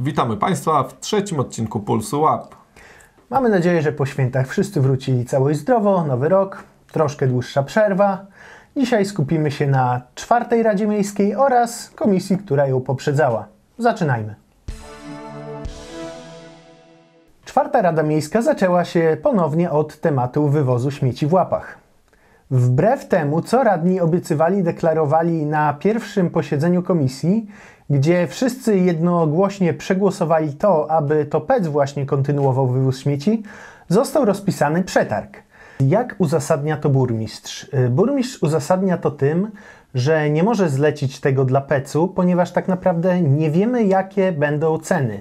Witamy Państwa w trzecim odcinku Pulsu Łap. Mamy nadzieję, że po świętach wszyscy wrócili cało i zdrowo, nowy rok, troszkę dłuższa przerwa. Dzisiaj skupimy się na czwartej Radzie Miejskiej oraz komisji, która ją poprzedzała. Zaczynajmy. Czwarta Rada Miejska zaczęła się ponownie od tematu wywozu śmieci w łapach. Wbrew temu, co radni obiecywali, deklarowali na pierwszym posiedzeniu komisji, gdzie wszyscy jednogłośnie przegłosowali to, aby to PEC właśnie kontynuował wywóz śmieci, został rozpisany przetarg. Jak uzasadnia to burmistrz? Y, burmistrz uzasadnia to tym, że nie może zlecić tego dla PEC-u, ponieważ tak naprawdę nie wiemy, jakie będą ceny.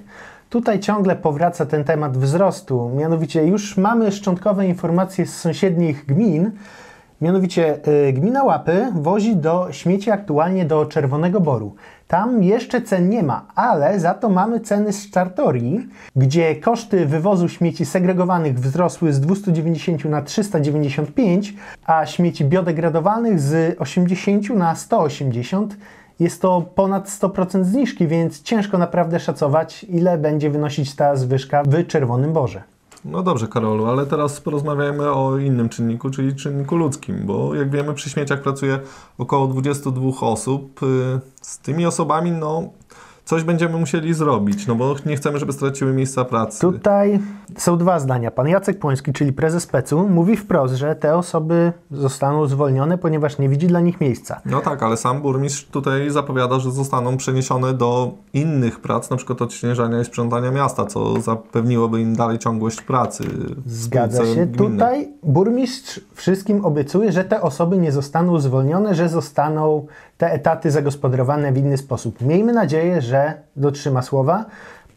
Tutaj ciągle powraca ten temat wzrostu, mianowicie już mamy szczątkowe informacje z sąsiednich gmin, Mianowicie y, gmina Łapy wozi do śmieci aktualnie do Czerwonego Boru. Tam jeszcze cen nie ma, ale za to mamy ceny z Czartorii, gdzie koszty wywozu śmieci segregowanych wzrosły z 290 na 395, a śmieci biodegradowalnych z 80 na 180. Jest to ponad 100% zniżki, więc ciężko naprawdę szacować, ile będzie wynosić ta zwyżka w Czerwonym Borze. No dobrze, Karolu, ale teraz porozmawiajmy o innym czynniku, czyli czynniku ludzkim, bo jak wiemy, przy śmieciach pracuje około 22 osób. Y, z tymi osobami, no, coś będziemy musieli zrobić, no bo nie chcemy, żeby straciły miejsca pracy. Tutaj są dwa zdania. Pan Jacek Płoński, czyli prezes PEC-u, mówi wprost, że te osoby zostaną zwolnione, ponieważ nie widzi dla nich miejsca. No tak, ale sam burmistrz tutaj zapowiada, że zostaną przeniesione do innych prac, na przykład odśnieżania i sprzątania miasta, co zapewniłoby im dalej ciągłość pracy. Zgadza się. gminnej. Tutaj burmistrz wszystkim obiecuje, że te osoby nie zostaną zwolnione, że zostaną te etaty zagospodarowane w inny sposób. Miejmy nadzieję, że dotrzyma słowa.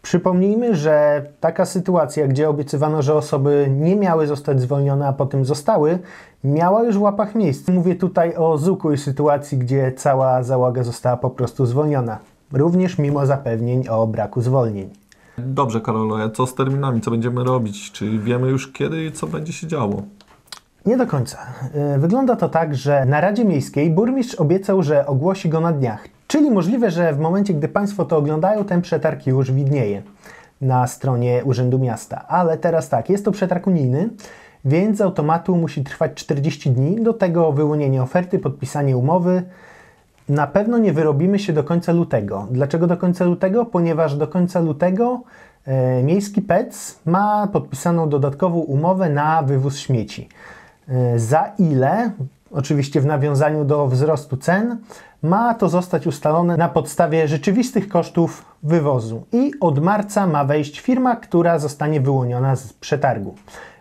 Przypomnijmy, że taka sytuacja, gdzie obiecywano, że osoby nie miały zostać zwolnione, a potem zostały, miała już w łapach miejsce. Mówię tutaj o zwykłej sytuacji, gdzie cała załoga została po prostu zwolniona. Również mimo zapewnień o braku zwolnień. Dobrze, Karolu, a co z terminami? Co będziemy robić? Czy wiemy już kiedy i co będzie się działo? Nie do końca. Yy, Wygląda to tak, że na Radzie Miejskiej burmistrz obiecał, że ogłosi go na dniach. Czyli możliwe, że w momencie, gdy Państwo to oglądają, ten przetarg już widnieje na stronie Urzędu Miasta. Ale teraz tak, jest to przetarg unijny, więc z automatu musi trwać 40 dni. Do tego wyłonienie oferty, podpisanie umowy. Na pewno nie wyrobimy się do końca lutego. Dlaczego do końca lutego? Ponieważ do końca lutego e, miejski PEC ma podpisaną dodatkową umowę na wywóz śmieci. E, za ile, oczywiście w nawiązaniu do wzrostu cen, ma to zostać ustalone na podstawie rzeczywistych kosztów wywozu. I od marca ma wejść firma, która zostanie wyłoniona z przetargu.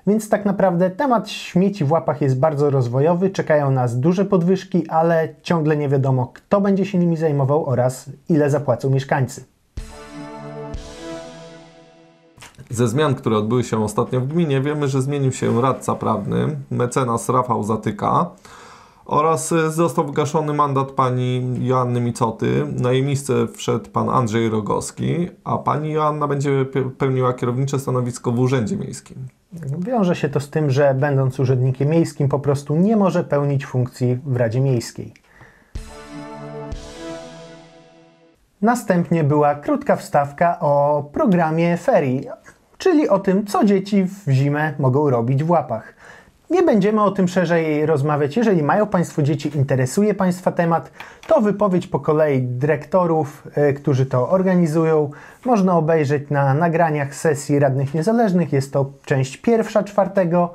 Więc tak naprawdę temat śmieci w łapach jest bardzo rozwojowy, czekają nas duże podwyżki, ale ciągle nie wiadomo, kto będzie się nimi zajmował oraz ile zapłacą mieszkańcy. Ze zmian, które odbyły się ostatnio w gminie, wiemy, że zmienił się radca prawny, mecenas Rafał Zatyka oraz y, został wygaszony mandat pani Joanny Micoty. Na jej miejsce wszedł pan Andrzej Rogowski, a pani Joanna będzie pe- pełniła kierownicze stanowisko w Urzędzie Miejskim. Wiąże się to z tym, że będąc urzędnikiem miejskim po prostu nie może pełnić funkcji w Radzie Miejskiej. Następnie była krótka wstawka o programie ferii, czyli o tym, co dzieci w zimę mogą robić w łapach. Nie będziemy o tym szerzej rozmawiać. Jeżeli mają Państwo dzieci, interesuje Państwa temat, to wypowiedź po kolei dyrektorów, e, którzy to organizują, można obejrzeć na nagraniach sesji radnych niezależnych. Jest to część pierwsza czwartego,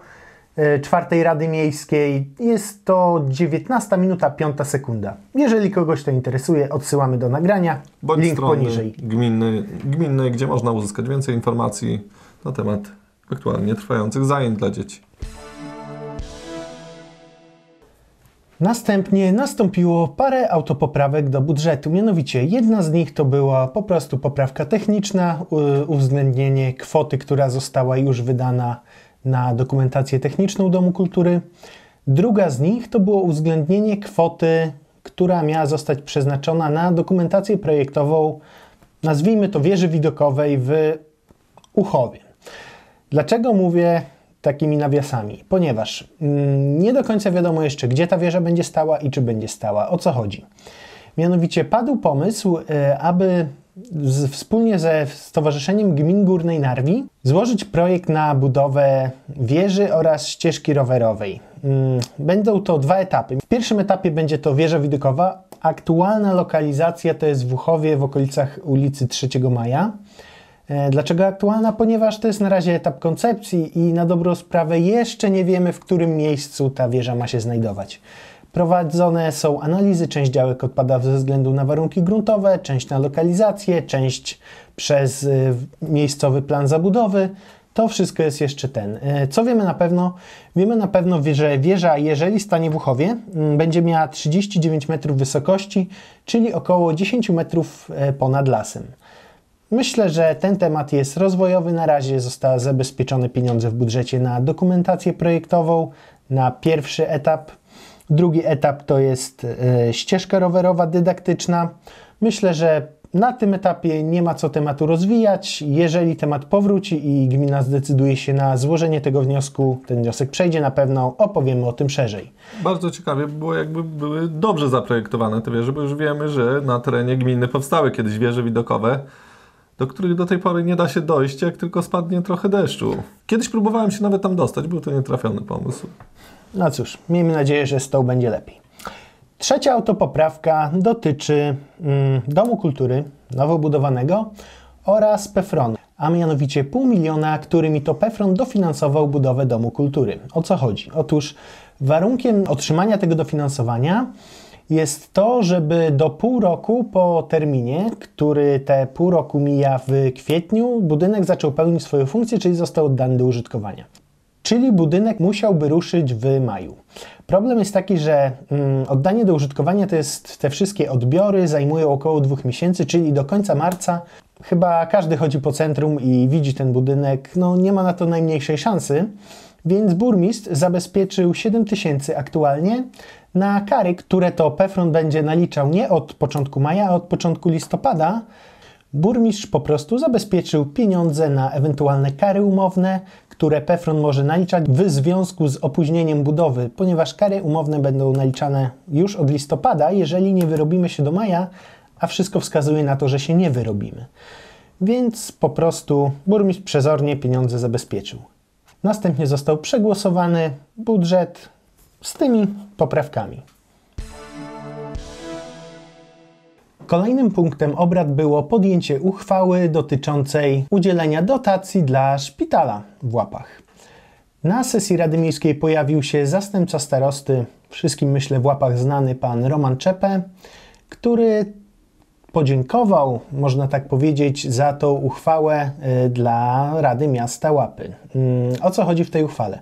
czwartej Rady Miejskiej. Jest to 19 minuta 5 sekunda. Jeżeli kogoś to interesuje, odsyłamy do nagrania. Bądź Link poniżej. Gminnej, gdzie można uzyskać więcej informacji na temat aktualnie trwających zajęć dla dzieci. Następnie nastąpiło parę autopoprawek do budżetu. Mianowicie jedna z nich to była po prostu poprawka techniczna, uwzględnienie kwoty, która została już wydana na dokumentację techniczną Domu Kultury. Druga z nich to było uwzględnienie kwoty, która miała zostać przeznaczona na dokumentację projektową, nazwijmy to wieży widokowej w Uchowie. Dlaczego mówię takimi nawiasami? Ponieważ mm, nie do końca wiadomo jeszcze, gdzie ta wieża będzie stała i czy będzie stała. O co chodzi? Mianowicie padł pomysł, e, aby z, wspólnie ze Stowarzyszeniem Gmin Górnej Narwi złożyć projekt na budowę wieży oraz ścieżki rowerowej. Mm, Będą to dwa etapy. W pierwszym etapie będzie to wieża widokowa. Aktualna lokalizacja to jest w Włochowie w okolicach ulicy 3 Maja. E, Dlaczego aktualna? Ponieważ to jest na razie etap koncepcji i na dobrą sprawę jeszcze nie wiemy, w którym miejscu ta wieża ma się znajdować. Prowadzone są analizy, część działek odpada ze względu na warunki gruntowe, część na lokalizację, część przez y, miejscowy plan zabudowy. To wszystko jest jeszcze ten. E, Co wiemy na pewno? Wiemy na pewno, że wieża, jeżeli stanie w Uchowie, mm, będzie miała 39 metrów wysokości, czyli około 10 metrów e, ponad lasem. Myślę, że ten temat jest rozwojowy. Na razie zostały zabezpieczone pieniądze w budżecie na dokumentację projektową, na pierwszy etap. Drugi etap to jest e, ścieżka rowerowa dydaktyczna. Myślę, że na tym etapie nie ma co tematu rozwijać. Jeżeli temat powróci i gmina zdecyduje się na złożenie tego wniosku, ten wniosek przejdzie na pewno, opowiemy o tym szerzej. Bardzo ciekawie było, jakby były dobrze zaprojektowane te wieże, bo już wiemy, że na terenie gminy powstały kiedyś wieże widokowe, do których do tej pory nie da się dojść, jak tylko spadnie trochę deszczu. Kiedyś próbowałem się nawet tam dostać, był to nietrafiony pomysł. No cóż, miejmy nadzieję, że z tą będzie lepiej. Trzecia autopoprawka dotyczy mm, Domu Kultury nowo budowanego oraz Pefronu, a mianowicie pół miliona, którymi to Pefron dofinansował budowę Domu Kultury. O co chodzi? Otóż warunkiem otrzymania tego dofinansowania jest to, żeby do pół roku po terminie, który te pół roku mija w kwietniu, budynek zaczął pełnić swoją funkcję, czyli został oddany do użytkowania. Czyli budynek musiałby ruszyć w maju. Problem jest taki, że mm, oddanie do użytkowania to jest te wszystkie odbiory zajmują około dwóch miesięcy, czyli do końca marca. Chyba każdy chodzi po centrum i widzi ten budynek. No nie ma na to najmniejszej szansy. Więc burmistrz zabezpieczył 7 tysięcy aktualnie na kary, które to Pefron będzie naliczał nie od początku maja, a od początku listopada. Burmistrz po prostu zabezpieczył pieniądze na ewentualne kary umowne, które Pefron może naliczać w związku z opóźnieniem budowy, ponieważ kary umowne będą naliczane już od listopada, jeżeli nie wyrobimy się do maja, a wszystko wskazuje na to, że się nie wyrobimy. Więc po prostu burmistrz przezornie pieniądze zabezpieczył. Następnie został przegłosowany budżet z tymi poprawkami. Kolejnym punktem obrad było podjęcie uchwały dotyczącej udzielenia dotacji dla szpitala w Łapach. Na sesji Rady Miejskiej pojawił się zastępca starosty, wszystkim myślę w Łapach znany pan Roman Czepę, który podziękował, można tak powiedzieć, za tą uchwałę y, dla Rady Miasta Łapy. Mm, O co chodzi w tej uchwale?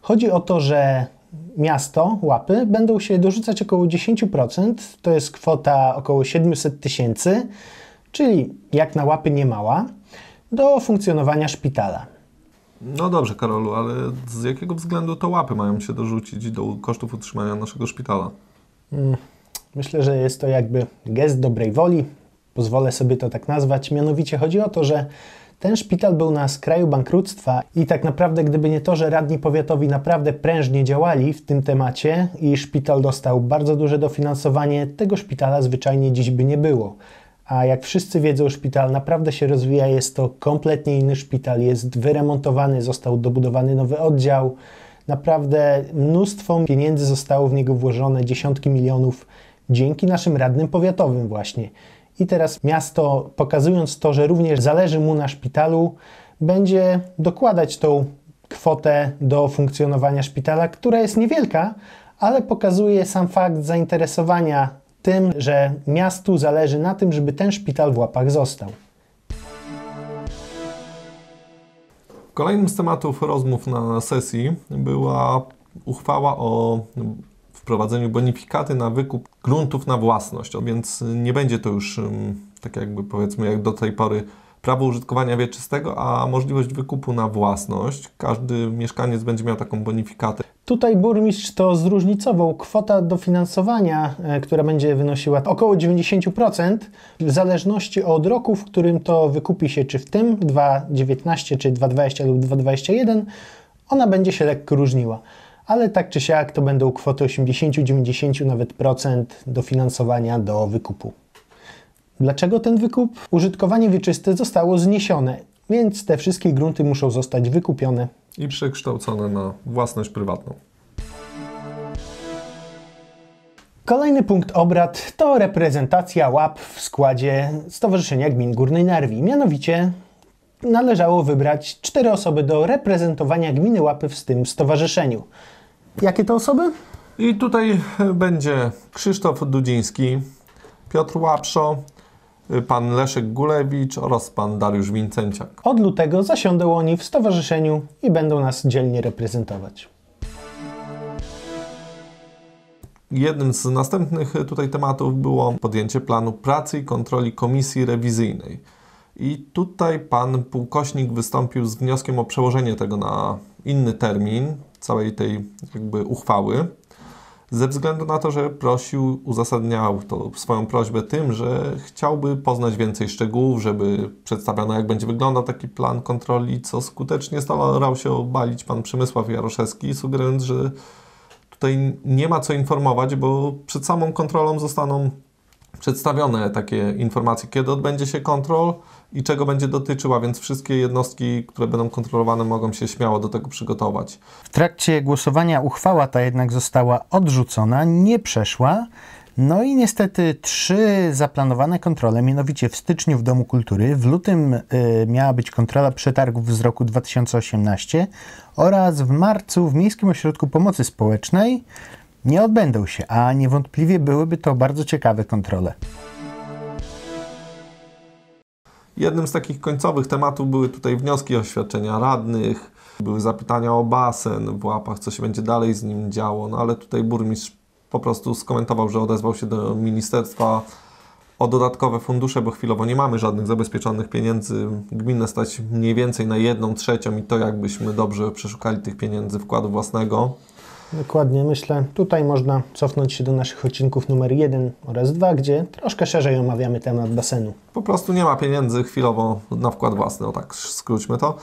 Chodzi o to, że miasto Łapy będą się dorzucać około 10%, to jest kwota około 700 tysięcy, czyli jak na Łapy nie mała, do funkcjonowania szpitala. No dobrze, Karolu, ale z jakiego względu to łapy mają się dorzucić do kosztów utrzymania naszego szpitala? Myślę, że jest to jakby gest dobrej woli, pozwolę sobie to tak nazwać. Mianowicie chodzi o to, że ten szpital był na skraju bankructwa i tak naprawdę, gdyby nie to, że radni powiatowi naprawdę prężnie działali w tym temacie i szpital dostał bardzo duże dofinansowanie, tego szpitala zwyczajnie dziś by nie było. A jak wszyscy wiedzą, szpital naprawdę się rozwija, jest to kompletnie inny szpital, jest wyremontowany, został dobudowany nowy oddział. Naprawdę mnóstwo pieniędzy zostało w niego włożone, dziesiątki milionów, dzięki naszym radnym powiatowym właśnie. I teraz miasto, pokazując to, że również zależy mu na szpitalu, będzie dokładać tą kwotę do funkcjonowania szpitala, która jest niewielka, ale pokazuje sam fakt zainteresowania tym, że miastu zależy na tym, żeby ten szpital w łapach został. Kolejnym z tematów rozmów na sesji była uchwała o wprowadzeniu bonifikaty na wykup gruntów na własność, więc nie będzie to już tak jakby powiedzmy jak do tej pory prawo użytkowania wieczystego, a możliwość wykupu na własność. Każdy mieszkaniec będzie miał taką bonifikatę. Tutaj burmistrz to zróżnicował. Kwota dofinansowania, e, która będzie wynosiła około 90%, w zależności od roku, w którym to wykupi się, czy w tym 2,19, czy 2,20 lub 2,21, ona będzie się lekko różniła. Ale tak czy siak to będą kwoty 80, 90 nawet procent dofinansowania do wykupu. Dlaczego ten wykup? Użytkowanie wieczyste zostało zniesione, więc te wszystkie grunty muszą zostać wykupione. I przekształcone na własność prywatną. Kolejny punkt obrad to reprezentacja łap w składzie Stowarzyszenia Gmin Górnej Narwi. Mianowicie należało wybrać cztery osoby do reprezentowania gminy Łapy w tym stowarzyszeniu. Jakie to osoby? I tutaj będzie Krzysztof Dudziński, Piotr Łapszo, pan Leszek Gulewicz oraz pan Dariusz Wincenciak. Od lutego zasiądą oni w stowarzyszeniu i będą nas dzielnie reprezentować. Jednym z następnych tutaj tematów było podjęcie planu pracy i kontroli komisji rewizyjnej. I tutaj pan pułkośnik wystąpił z wnioskiem o przełożenie tego na inny termin całej tej jakby uchwały. Ze względu na to, że prosił, uzasadniał to swoją prośbę tym, że chciałby poznać więcej szczegółów, żeby przedstawiono, jak będzie wyglądał taki plan kontroli, co skutecznie starał się obalić pan Przemysław Jaroszewski, sugerując, że tutaj nie ma co informować, bo przed samą kontrolą zostaną przedstawione takie informacje, kiedy odbędzie się kontrol i czego będzie dotyczyła, więc wszystkie jednostki, które będą kontrolowane, mogą się śmiało do tego przygotować. W trakcie głosowania uchwała ta jednak została odrzucona, nie przeszła. No i niestety trzy zaplanowane kontrole, mianowicie w styczniu w Domu Kultury, w lutym y, miała być kontrola przetargów z roku 2018 oraz w marcu w Miejskim Ośrodku Pomocy Społecznej nie odbędą się, a niewątpliwie byłyby to bardzo ciekawe kontrole. Jednym z takich końcowych tematów były tutaj wnioski o świadczenia radnych, były zapytania o basen w łapach, co się będzie dalej z nim działo, no ale tutaj burmistrz po prostu skomentował, że odezwał się do ministerstwa o dodatkowe fundusze, bo chwilowo nie mamy żadnych zabezpieczonych pieniędzy. Gminę stać mniej więcej na jedną trzecią i to jakbyśmy dobrze przeszukali tych pieniędzy wkładu własnego. Dokładnie, myślę, tutaj można cofnąć się do naszych odcinków numer 1 oraz 2, gdzie troszkę szerzej omawiamy temat basenu. Po prostu nie ma pieniędzy chwilowo na wkład własny, o tak skróćmy to.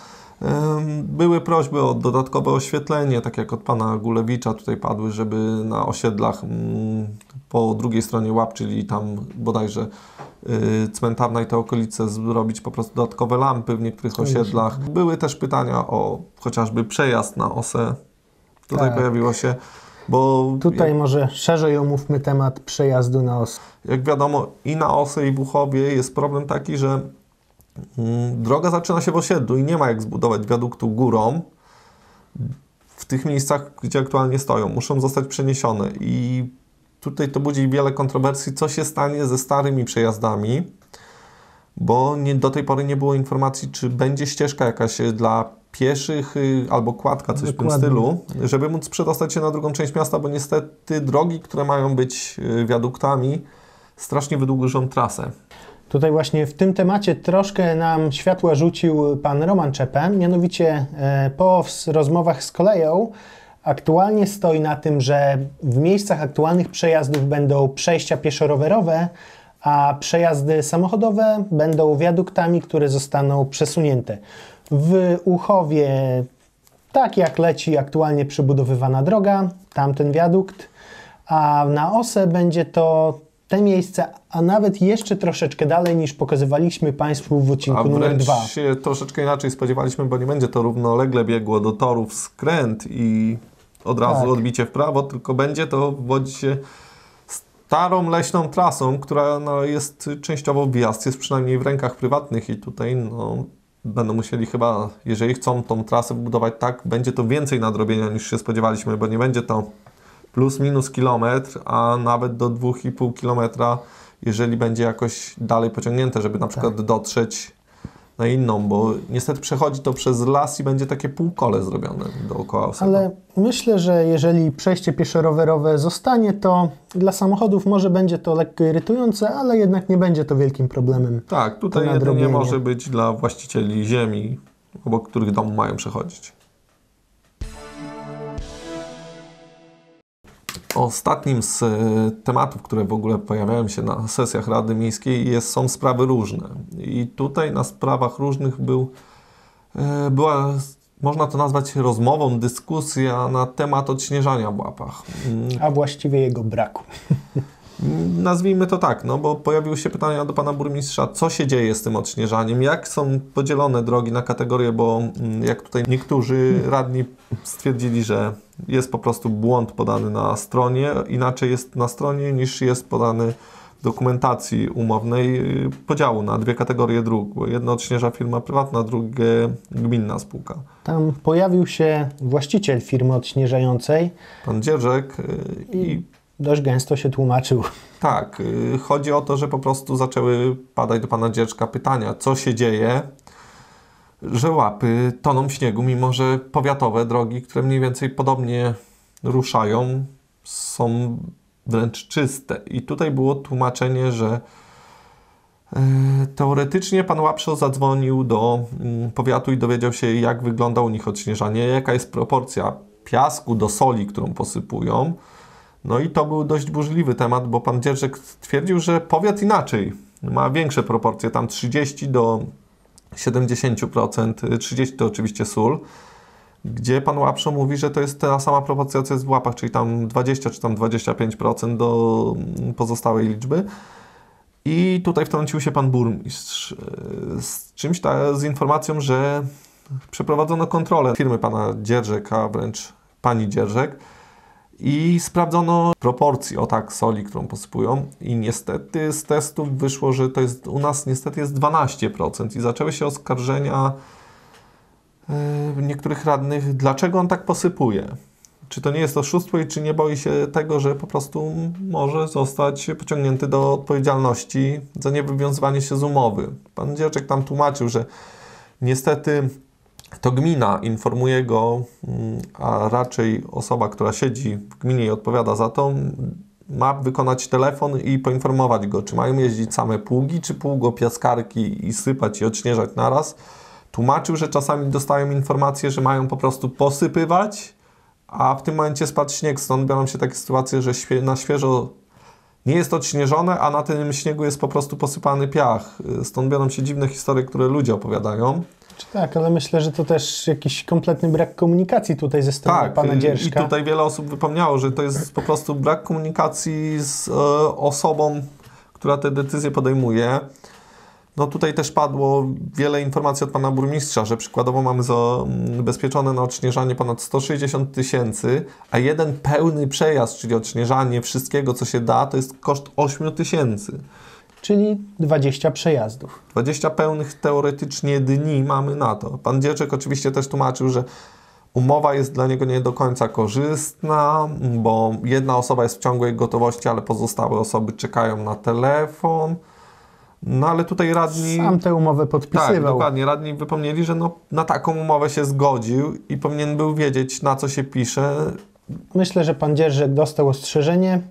Były prośby o dodatkowe oświetlenie, tak jak od pana Gulewicza tutaj padły, żeby na osiedlach mm, po drugiej stronie łap, czyli tam bodajże y, cmentarna i te okolice zrobić po prostu dodatkowe lampy w niektórych osiedlach. Były też pytania o chociażby przejazd na osę. Tutaj Tak. pojawiło się, bo Tutaj jak, może szerzej omówmy temat przejazdu na os. jak wiadomo i na osę i w Uchowie jest problem taki, że mm, droga zaczyna się w osiedlu i nie ma jak zbudować wiaduktu górą. W tych miejscach, gdzie aktualnie stoją, muszą zostać przeniesione i tutaj to budzi wiele kontrowersji, co się stanie ze starymi przejazdami, bo nie, do tej pory nie było informacji, czy będzie ścieżka jakaś y, dla pieszych y, albo kładka, coś w tym Dokładnie. stylu, żeby móc przedostać się na drugą część miasta, bo niestety drogi, które mają być y, wiaduktami, strasznie wydłużą trasę. Tutaj właśnie w tym temacie troszkę nam światła rzucił pan Roman Czepę, mianowicie e, po rozmowach z koleją aktualnie stoi na tym, że w miejscach aktualnych przejazdów będą przejścia pieszo-rowerowe, a przejazdy samochodowe będą wiaduktami, które zostaną przesunięte. W Uchowie, tak jak leci aktualnie przebudowywana droga, tamten wiadukt, a na OSE będzie to te miejsce, a nawet jeszcze troszeczkę dalej niż pokazywaliśmy Państwu w A odcinku numer wręcz 2. się troszeczkę inaczej spodziewaliśmy, bo nie będzie to równolegle biegło do torów skręt i od razu Tak. odbicie w prawo, tylko będzie to wodzić się starą leśną trasą, która no, jest częściowo wjazd, jest przynajmniej w rękach prywatnych i tutaj no, będą musieli chyba, jeżeli chcą tą trasę budować tak, będzie to więcej nadrobienia niż się spodziewaliśmy, bo nie będzie to plus minus kilometr, a nawet do 2,5 kilometra, jeżeli będzie jakoś dalej pociągnięte, żeby na przykład dotrzeć na inną, bo niestety przechodzi to przez las i będzie takie półkole zrobione dookoła Osego. Ale myślę, że jeżeli przejście pieszo-rowerowe zostanie, to dla samochodów może będzie to lekko irytujące, ale jednak nie będzie to wielkim problemem. Tak, tutaj jedynie może być dla właścicieli ziemi, obok których dom mają przechodzić. Ostatnim z e, tematów, które w ogóle pojawiają się na sesjach Rady Miejskiej jest, są sprawy różne. I tutaj na sprawach różnych był, e, była, można to nazwać rozmową, dyskusja na temat odśnieżania w łapach. A właściwie jego braku. Nazwijmy to tak, no bo pojawiły się pytania do pana burmistrza, co się dzieje z tym odśnieżaniem, jak są podzielone drogi na kategorie, bo mm, jak tutaj niektórzy radni stwierdzili, że jest po prostu błąd podany na stronie, inaczej jest na stronie niż jest podany w dokumentacji umownej y, podziału na dwie kategorie dróg, bo jedno odśnieża firma prywatna, drugie gminna spółka. Tam pojawił się właściciel firmy odśnieżającej Pan Dzierżek y, i dość gęsto się tłumaczył. Tak, y, chodzi o to, że po prostu zaczęły padać do pana dziecka pytania, co się dzieje, że łapy toną śniegu, mimo że powiatowe drogi, które mniej więcej podobnie ruszają, są wręcz czyste. I tutaj było tłumaczenie, że e, Teoretycznie pan Łapszo zadzwonił do mm, powiatu i dowiedział się, jak wygląda u nich odśnieżanie, jaka jest proporcja piasku do soli, którą posypują. No i to był dość burzliwy temat, bo pan Dzierżek twierdził, że powiat inaczej. Ma większe proporcje, tam 30 do 70%, 30 to oczywiście sól, gdzie pan Łapszo mówi, że to jest ta sama proporcja, co jest w łapach, czyli tam 20 czy tam 25% do pozostałej liczby. I tutaj wtrącił się pan burmistrz e, z czymś ta, z informacją, że przeprowadzono kontrolę firmy pana Dzierżek, a wręcz pani Dzierżek i sprawdzono proporcje o tak soli, którą posypują i niestety z testów wyszło, że to jest u nas niestety jest 12% i zaczęły się oskarżenia e, niektórych radnych, dlaczego on tak posypuje. Czy to nie jest oszustwo i czy nie boi się tego, że po prostu może zostać pociągnięty do odpowiedzialności za niewywiązywanie się z umowy. Pan Dzierczek tam tłumaczył, że niestety to gmina informuje go, mm, a raczej osoba, która siedzi w gminie i odpowiada za to, ma wykonać telefon i poinformować go, czy mają jeździć same pługi, czy pługopiaskarki i sypać i odśnieżać naraz. Tłumaczył, że czasami dostają informację, że mają po prostu posypywać, a w tym momencie spadł śnieg, stąd biorą się takie sytuacje, że na świeżo nie jest odśnieżone, a na tym śniegu jest po prostu posypany piach. Stąd biorą się dziwne historie, które ludzie opowiadają. Tak, ale myślę, że to też jakiś kompletny brak komunikacji tutaj ze strony tak, pana Dzierżka. i tutaj wiele osób wypomniało, że to jest po prostu brak komunikacji z e, osobą, która te decyzje podejmuje. No tutaj też padło wiele informacji od pana burmistrza, że przykładowo mamy zabezpieczone na odśnieżanie ponad 160 tysięcy, a jeden pełny przejazd, czyli odśnieżanie wszystkiego, co się da, to jest koszt 8 tysięcy. Czyli 20 przejazdów. 20 pełnych teoretycznie dni mamy na to. Pan Dzieczek oczywiście też tłumaczył, że umowa jest dla niego nie do końca korzystna, bo jedna osoba jest w ciągłej gotowości, ale pozostałe osoby czekają na telefon. No ale tutaj radni... Sam tę umowę podpisywał. Tak, dokładnie. Radni wypomnieli, że no, na taką umowę się zgodził i powinien był wiedzieć, na co się pisze. Myślę, że pan Dzierżek dostał ostrzeżenie.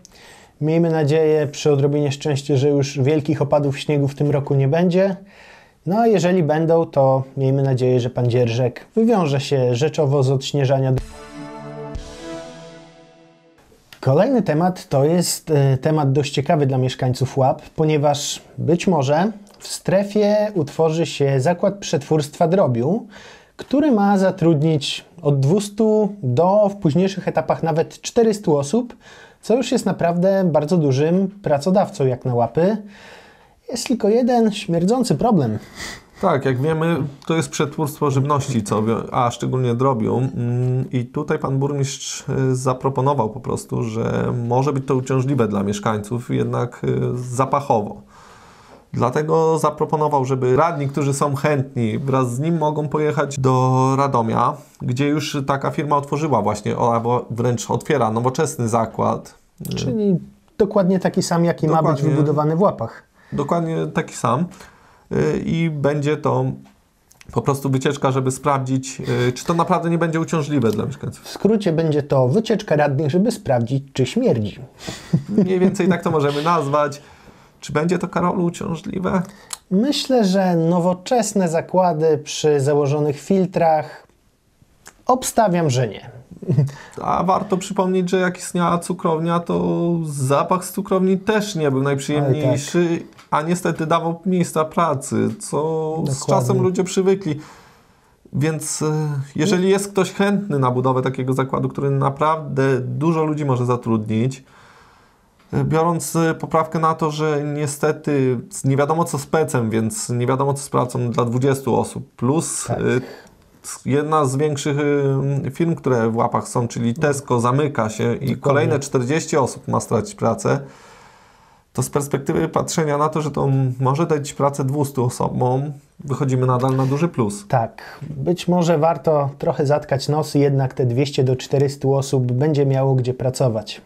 Miejmy nadzieję przy odrobinie szczęścia, że już wielkich opadów śniegu w tym roku nie będzie. No a jeżeli będą, to miejmy nadzieję, że pan Dzierżek wywiąże się rzeczowo z odśnieżania. Kolejny temat to jest e, temat dość ciekawy dla mieszkańców Łap, ponieważ być może w strefie utworzy się zakład przetwórstwa drobiu, który ma zatrudnić od 200 do w późniejszych etapach nawet 400 osób, co już jest naprawdę bardzo dużym pracodawcą jak na łapy. Jest tylko jeden śmierdzący problem. Tak, jak wiemy, to jest przetwórstwo żywności, co, a szczególnie drobiu. Mm, I tutaj pan burmistrz y, zaproponował po prostu, że może być to uciążliwe dla mieszkańców, jednak y, zapachowo. Dlatego zaproponował, żeby radni, którzy są chętni, wraz z nim mogą pojechać do Radomia, gdzie już taka firma otworzyła właśnie, albo wręcz otwiera nowoczesny zakład. Czyli dokładnie taki sam, jaki ma być Dokładnie. wybudowany w Łapach. Dokładnie taki sam. Y, I będzie to po prostu wycieczka, żeby sprawdzić, y, czy to naprawdę nie będzie uciążliwe dla mieszkańców. W skrócie będzie to wycieczka radnych, żeby sprawdzić, czy śmierdzi. Mniej więcej tak to możemy nazwać. Czy będzie to, Karolu, uciążliwe? Myślę, że nowoczesne zakłady przy założonych filtrach obstawiam, że nie. A warto przypomnieć, że jak istniała cukrownia, to zapach z cukrowni też nie był najprzyjemniejszy, a niestety dawał miejsca pracy, co z Dokładnie. czasem ludzie przywykli. Więc e, jeżeli jest ktoś chętny na budowę takiego zakładu, który naprawdę dużo ludzi może zatrudnić, Biorąc y, poprawkę na to, że niestety nie wiadomo co z pecem, więc nie wiadomo co z pracą dla 20 osób, plus Tak. y, jedna z większych y, firm, które w łapach są, czyli Tesco, zamyka się i kolejne 40 osób ma stracić pracę, to z perspektywy patrzenia na to, że to może dać pracę 200 osobom, wychodzimy nadal na duży plus. Tak, być może warto trochę zatkać nosy, jednak te 200 do 400 osób będzie miało gdzie pracować.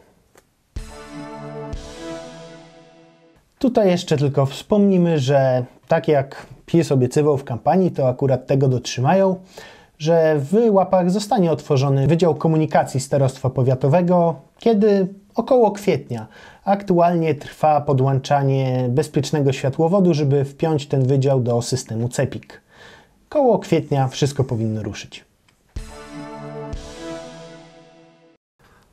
Tutaj jeszcze tylko wspomnimy, że tak jak PiS obiecywał w kampanii, to akurat tego dotrzymają, że w łapach zostanie otworzony Wydział Komunikacji Starostwa Powiatowego, kiedy około kwietnia. Aktualnie trwa podłączanie bezpiecznego światłowodu, żeby wpiąć ten wydział do systemu CEPIK. Koło kwietnia wszystko powinno ruszyć.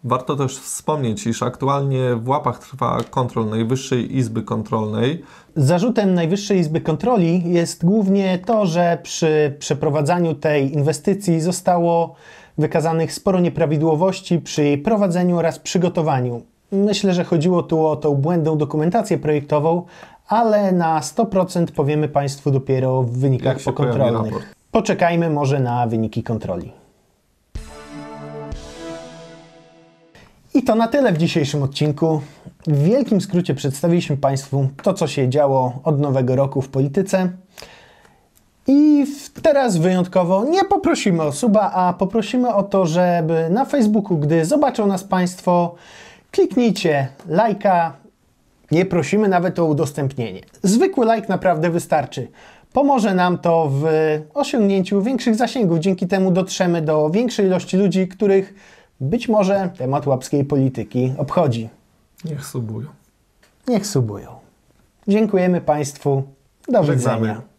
Warto też wspomnieć, iż aktualnie w łapach trwa kontrol Najwyższej Izby Kontrolnej. Zarzutem Najwyższej Izby Kontroli jest głównie to, że przy przeprowadzaniu tej inwestycji zostało wykazanych sporo nieprawidłowości przy jej prowadzeniu oraz przygotowaniu. Myślę, że chodziło tu o tą błędną dokumentację projektową, ale na 100% powiemy Państwu dopiero w wynikach pokontrolnych. Poczekajmy może na wyniki kontroli. I to na tyle w dzisiejszym odcinku. W wielkim skrócie przedstawiliśmy Państwu to, co się działo od nowego roku w polityce. I teraz wyjątkowo nie poprosimy o suba, a poprosimy o to, żeby na Facebooku, gdy zobaczą nas Państwo, kliknijcie lajka. Nie prosimy nawet o udostępnienie. Zwykły like naprawdę wystarczy. Pomoże nam to w osiągnięciu większych zasięgów. Dzięki temu dotrzemy do większej ilości ludzi, których być może temat łapskiej polityki obchodzi. Niech subują. Niech subują. Dziękujemy Państwu. Do Żegnamy. widzenia.